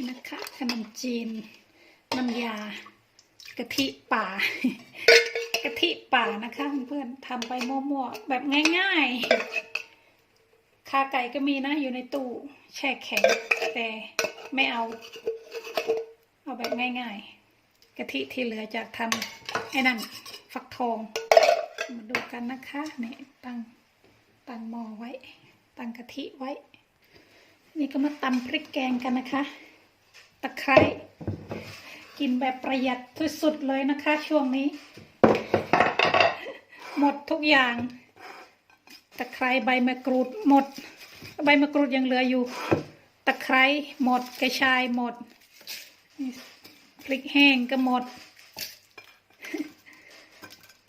นี่นะคะขนมจีนน้ำยากะทิป่ากะทิป่านะคะเพื่อนๆทำไปมั่วๆแบบง่ายๆขาไก่ก็มีนะอยู่ในตู้แช่แข็งแต่ไม่เอา เอาแบบง่ายๆกะทิที่เหลือจากทำไอ้นั่นฟักทอง มาดูกันนะคะนี่ตั้งตั้งหม้อไว้ ตั้งกะทิไว้ นี่ก็มาตำพริกแกงกันนะคะ ตะไคร้กินแบบประหยัดสุดๆเลยนะคะ ช่วงนี้ หมดทุกอย่าง ตะไคร้ใบมะกรูดหมด ใบมะกรูดยังเหลืออยู่ ตะไคร้หมดกระชายหมดพริกแห้งก็หมด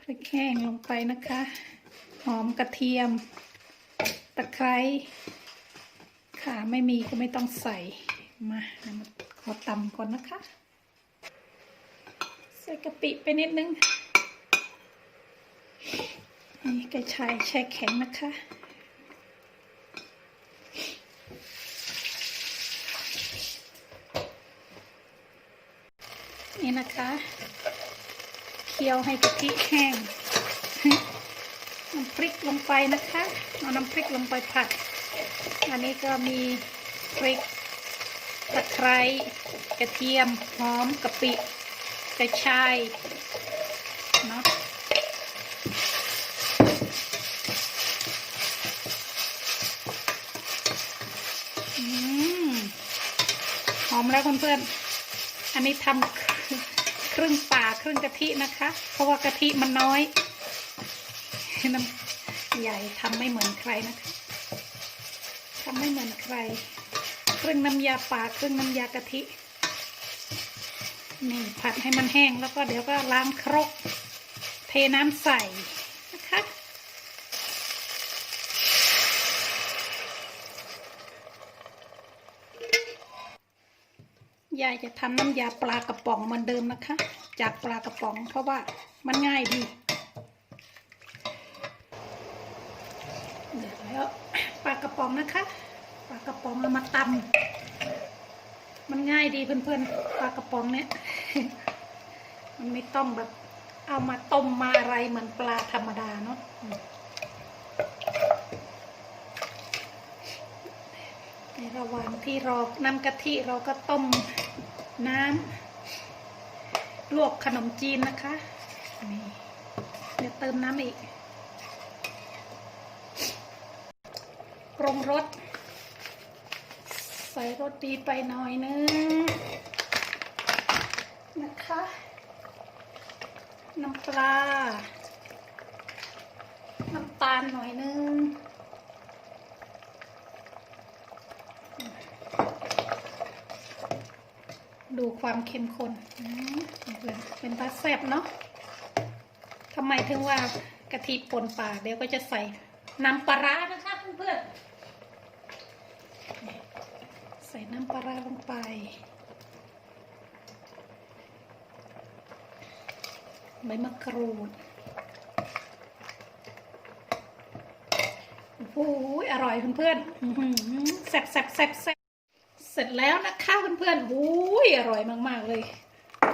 พริกแห้งลงไปนะคะ หอมกระเทียม ตะไคร้ขาไม่มีก็ไม่ต้องใส่มาเดี๋ยวมา ขอตำก่อนนะคะ ใส่กะปิไปนิดนึงนี่กระชายแช่แข็งนะคะนี่นะคะเคี่ยวให้กะทิแห้งน้ำพริกลงไปนะคะเอาน้ำพริกลงไปผัด อันนี้ก็มีพริก ตะไคร้กระเทียมหอมกะปิกระชายเนาะหอมแล้วเพื่อนๆอันนี้ทำครึ่งป่าครึ่งกะทินะคะ เพราะว่ากะทิมันน้อยน้ำใหญ่ทำไม่เหมือนใครนะคะทำไม่เหมือนใคร รึ่งน้ำยาป่าครึ่งน้ำยากะทิ นี่ผัดให้มันแห้งแล้วก็เดี๋ยวก็ล้างครก เทน้ำใส่นะคะยายจะทำน้ำยาปลากระป๋องเหมือนเดิมนะคะ จากปลากระป๋องเพราะว่ามันง่ายดีเดี๋ยวแล้วปลากระป๋องนะคะ ปลากระป๋องเอามาตำมันง่ายดีเพื่อนๆปลากระป๋องเนี่ยมันไม่ต้องแบบเอามาต้มมาอะไรเหมือนปลาธรรมดาเนาะในระหว่างที่รอน้ำกะทิเราก็ต้มน้ำลวกขนมจีนนะคะนี่เดี๋ยวเติมน้ำอีกปรุงรส ส่รสดีไปหน่อยนึงนะคะ น้ำปลา น้ำตาลหน่อยนึงดูความเข้มข้นเป็นเป็นปลาแซ่บเนาะทำไมถึงว่ากะทิป่นป่าเดี๋ยวก็จะใส่น้ำปลาร้านะคะเพื่อนๆ ใส่น้ำปลาร้าลงไป ใบมะกรูดโอ้โหอร่อยเพื่อนๆอื้อหือแซ่บแซ่บแซ่บแซ่บเสร็จแล้วนะคะเพื่อนๆโอ้ยอร่อยมากๆเลย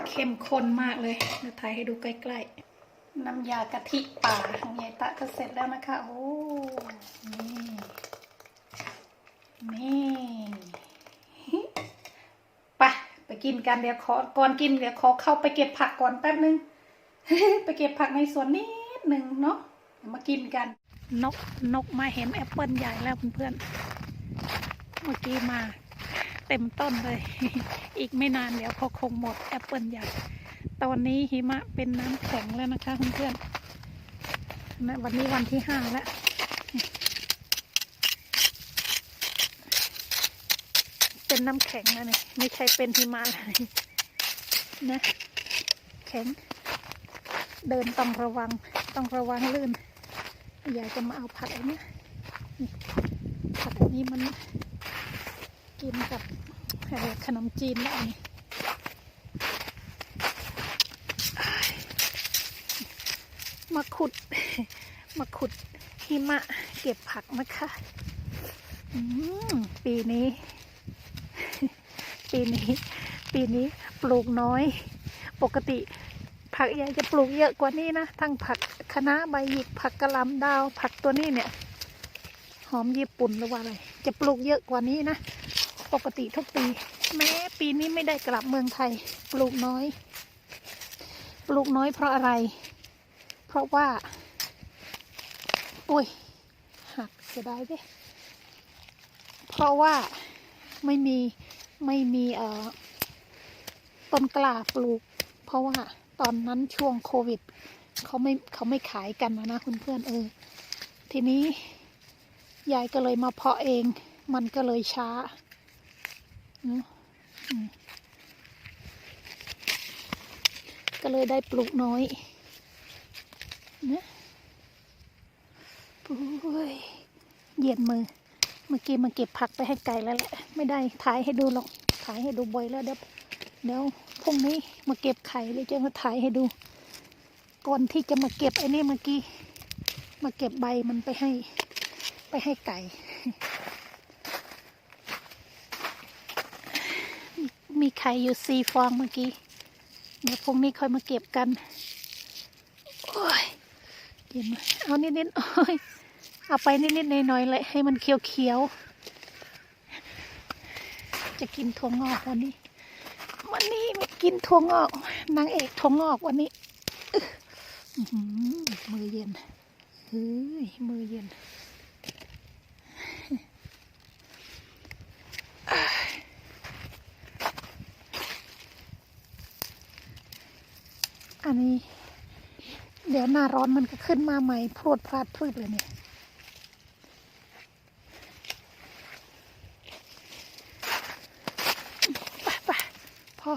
เข้มข้นมากเลยเดี๋ยวถ่ายให้ดูใกล้ๆ น้ำยากะทิป่าของยายตะก็เสร็จแล้วนะคะ โอ้ นี่ นี่ไปไป กินกันเดี๋ยวขอก่อนกินเดี๋ยวขอเข้าไปเก็บผักก่อนแป๊บนึง ไปเก็บผักในสวนนิดหนึ่งเนาะมากินกัน นกนกมาเห็นแอปเปิลใหญ่แล้วเพื่อนๆเมื่อกี้มา เต็มต้นเลย อีกไม่นานเดี๋ยวพอคงหมดแอปเปิลใหญ่ ตอนนี้หิมะเป็นน้ำแข็งแล้วนะคะเพื่อนๆนวันนี้วันที่ห้าแล้ว เป็นน้ำแข็งนะนี่ไม่ใช่เป็นหิมะเลยนะแข็ง เดินต้องระวังต้องระวังลื่นอยากจะมาเอาผัดอันเนี้ยนะผัดอันนี้มันกินกับขนมจีนแล้วนนี้อ้ายมาขุด มาขุดหิมะเก็บผักนะคะ ปีนี้ ปีนี้ ปีนี้ปลูกน้อย ปกติ ผักยายจะปลูกเยอะกว่านี้นะทั้งผักคะน้าใบหยิกผักกะลำดาว ผักตัวนี้เนี่ย หอมญี่ปุ่นหรือว่าอะไร จะปลูกเยอะกว่านี้นะ ปกติทุกปี แม้ปีนี้ไม่ได้กลับเมืองไทย ปลูกน้อย ปลูกน้อยเพราะอะไร เพราะว่าโอ้ยหักเสียดายเด้เพราะว่าไม่มี ไม่มีเอ่อต้นกล้าปลูก เพราะว่าตอนนั้นช่วงโควิดเขาไม่เขาไม่ขายกันนะนะคุณเพื่อนเออ ทีนี้ยายก็เลยมาเพาะเอง มันก็เลยช้าก็เลยได้ปลูกน้อยนะปุ้ยเหยียดมือ เมื่อกี้มาเก็บผักไปให้ไก่แล้วแหละ ไม่ได้ถ่ายให้ดูหรอก ถ่ายให้ดูบ่อยแล้วเดี๋ยวเดี๋ยวพรุ่งนี้มาเก็บไข่เลยจะมาถ่ายให้ดู ก่อนที่จะมาเก็บไอ้นี่เมื่อกี้ มาเก็บใบมันไปให้ ไปให้ไก่มีมีไข่อยู่สี่ฟองเมื่อกี้ เดี๋ยวพรุ่งนี้ค่อยมาเก็บกัน โอ้ยเก็บมาเอานิดๆโอ้ย เอาไปนิดๆน่อยๆเลยให้มันเขียวๆ จะกินถั่วงอกวันนี้ วันนี้ม่กินถั่วงอกนางเอกถั่วงอกวันนี้มือเย็นเฮ้ยมือเย็นอันนี้ เดี๋ยวหน้าร้อนมันก็ขึ้นมาใหม่พรวดพลาดพลืดเลยเนี่ย ไปไปพอ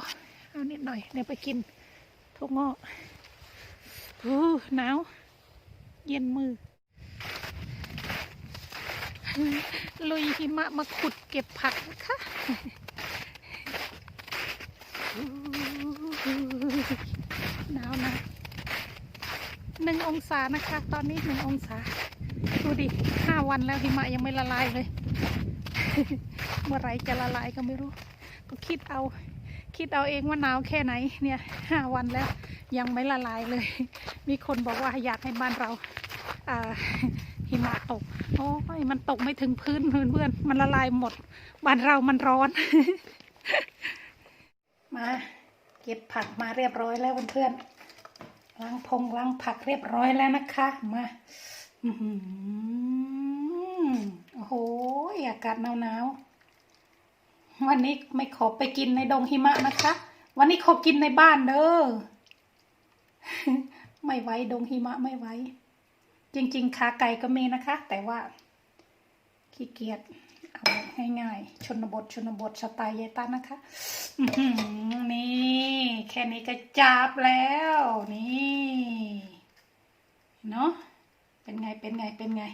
เอยเดี๋ยวไปกินทุกงอกอู้หนาว เย็นมือ ลุยหิมะมาขุดเก็บผักนะคะหนาวนะหนึ่งองศานะคะ ตอนนี้หนึ่งองศา ดูดิห้าวันแล้วหิมะยังไม่ละลายเลย เมื่อไรจะละลายก็ไม่รู้ ก็คิดเอา คิดเอาเองว่าหนาวแค่ไหนเนี่ยห้าวันแล้วยังไม่ละลายเลย มีคนบอกว่าอยากให้บ้านเราหิมะตก โอ้ยมันตกไม่ถึงพื้นเพื่อนๆมันละลายหมด บ้านเรามันร้อน มาเก็บผักมาเรียบร้อยแล้วเพื่อนๆล้างพงล้างผักเรียบร้อยแล้วนะคะ มาอื้อหือโอ้โหอากาศหนาวๆ วันนี้ไม่ขอไปกินในดงหิมะนะคะ วันนี้ขอกินในบ้านเด้อ ไม่ไหวดงหิมะไม่ไหว จริง ๆ ขาไก่ก็มีนะคะ แต่ว่าขี้เกียจเอาง่ายๆชนบทชนบทสไตล์ยายตันนะคะนี่แค่นี้ก็จับแล้วนี่เนาะเป็นไงเป็นไงเป็นไง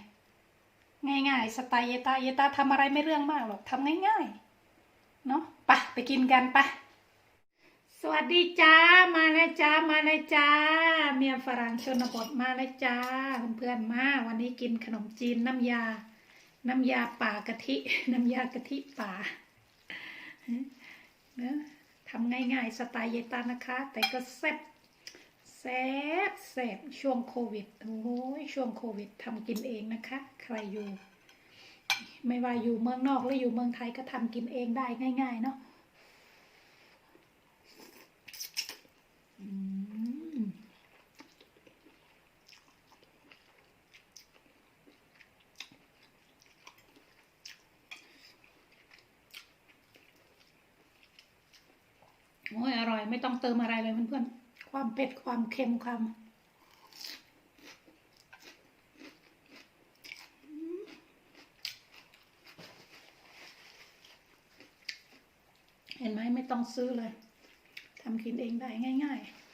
ง่ายๆสไตล์เยตาเยตาทำอะไรไม่เรื่องมากหรอกทำง่ายๆ เนาะไปไปกินกันไปสวัสดีจ้ามาแล้วจ้ามาแล้วจ้า เมียฝรั่งชนบทมาแล้วจ้าเพื่อนๆมาวันนี้กินขนมจีนน้ำยา น้ำยาป่ากะทิ น้ำยากะทิป่าเนอะทำง่ายๆสไตล์เยตานะคะ แต่ก็แซ่บแซ่บแซ่บช่วงโควิดโอ้ยช่วงโควิดทำกินเองนะคะ ใครอยู่ ไม่ว่าอยู่เมืองนอกหรืออยู่เมืองไทยก็ทำกินเองได้ง่าย ๆ เนาะอืมโอ้ยอร่อยไม่ต้องเติมอะไรเลยเพื่อนๆ ความเผ็ดความเค็มความเห็นไหมไม่ต้อง ซื้อเลยทำกินเองได้ง่าย ๆ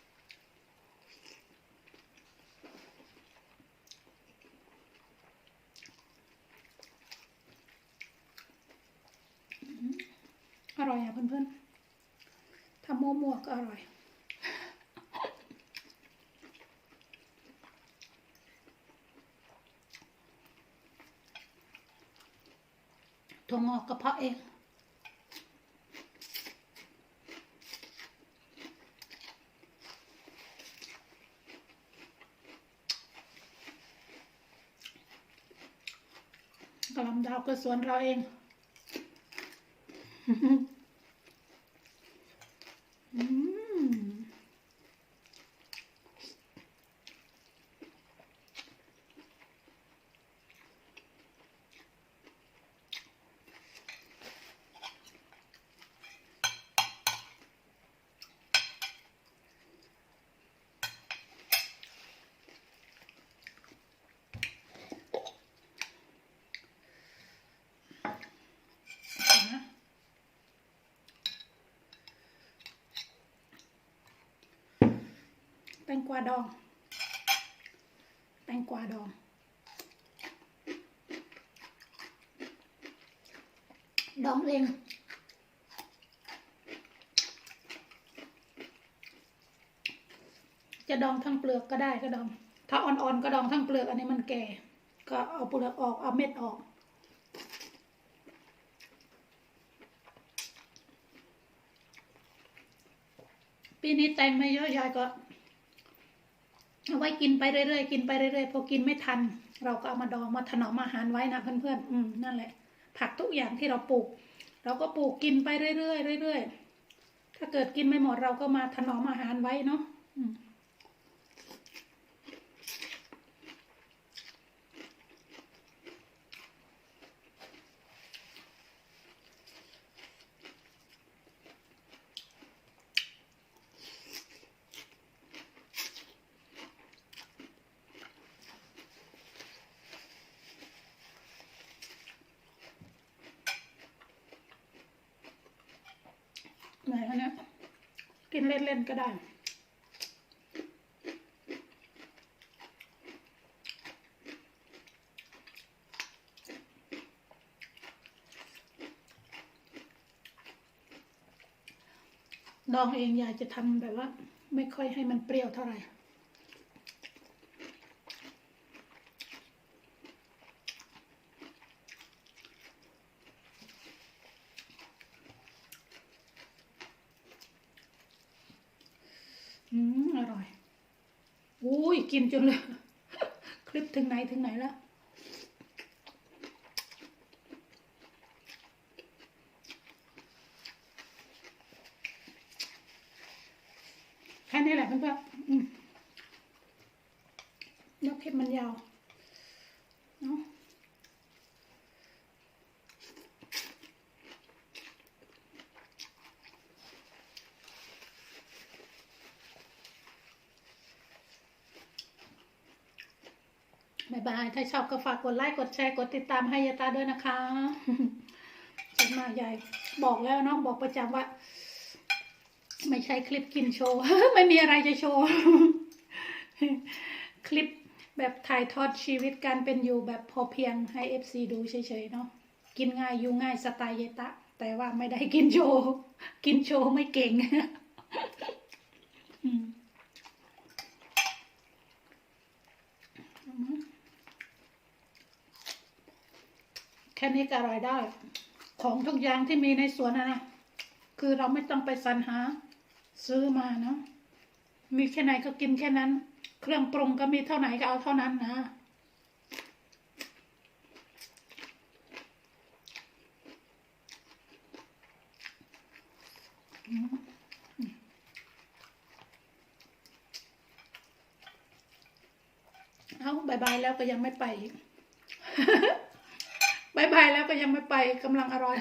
อร่อยอะเพื่อนๆทำโมั่วก็อร่อย ถั่วงอกกระเพาะเอง เราก็สวนเราเอง อืม นะแตง กวาดอง แตงกวาดอง ดองเองจะดองทั้งเปลือกก็ได้ก็ดอง ถ้าอ่อนๆก็ดองทั้งเปลือกอันนี้มันแก่ ก็เอาเปลือกออกเอาเม็ดออก ปีนี้แตงไม่เยอะยายก็ เอาไว้กินไปเรื่อยๆกินไปเรื่อยๆพอกินไม่ทัน เราก็เอามาดองมาถนอมอาหารไว้นะเพื่อนๆอืมนั่นแหละ ผักทุกอย่างที่เราปลูก เราก็ปลูกกินไปเรื่อยๆเรื่อยๆถ้าเกิดกินไม่หมดเราก็มาถนอมอาหารไว้เนาะอืม หนคะเนี่ยกินเล่นๆก็ได้ ดองเองยายจะทำแบบว่า ไม่ค่อยให้มันเปรี้ยวเท่าไหร่ อืม อร่อย อุ้ย กินจนเลยคลิปถึงไหนถึงไหนแล้วแค่นี้แหละเพื่อนๆอืมยกคลิปมันยาวเนาะบายบาย ถ้าชอบก็ฝากกดไลค์กดแชร์กดติดตามให้ยาตาด้วยนะคะฉันมายายบอกแล้วเนาะบอกประจำว่า ไม่ใช่คลิปกินโชว์ไม่มีอะไรจะโชว์ คลิปแบบถ่ายทอดชีวิตการเป็นอยู่แบบพอเพียงให้เอฟซีดูเฉยๆเนาะกินง่ายอยู่ง่ายสไตล์เยตะ แต่ว่าไม่ได้กินโชว์ กินโชว์ไม่เก่ง อืมแค่นี้ก็อร่อยได้ ของทุกอย่างที่มีในสวนนะนะคือเราไม่ต้องไปสรรหา ซื้อมาเนาะมีแค่ไหนก็กินแค่นั้น เครื่องปรุงก็มีเท่าไหนก็เอาเท่านั้นนะเอาบายบายแล้วก็ยังไม่ไปอีก บายแล้วก็ยังไม่ไปกำลังอร่อย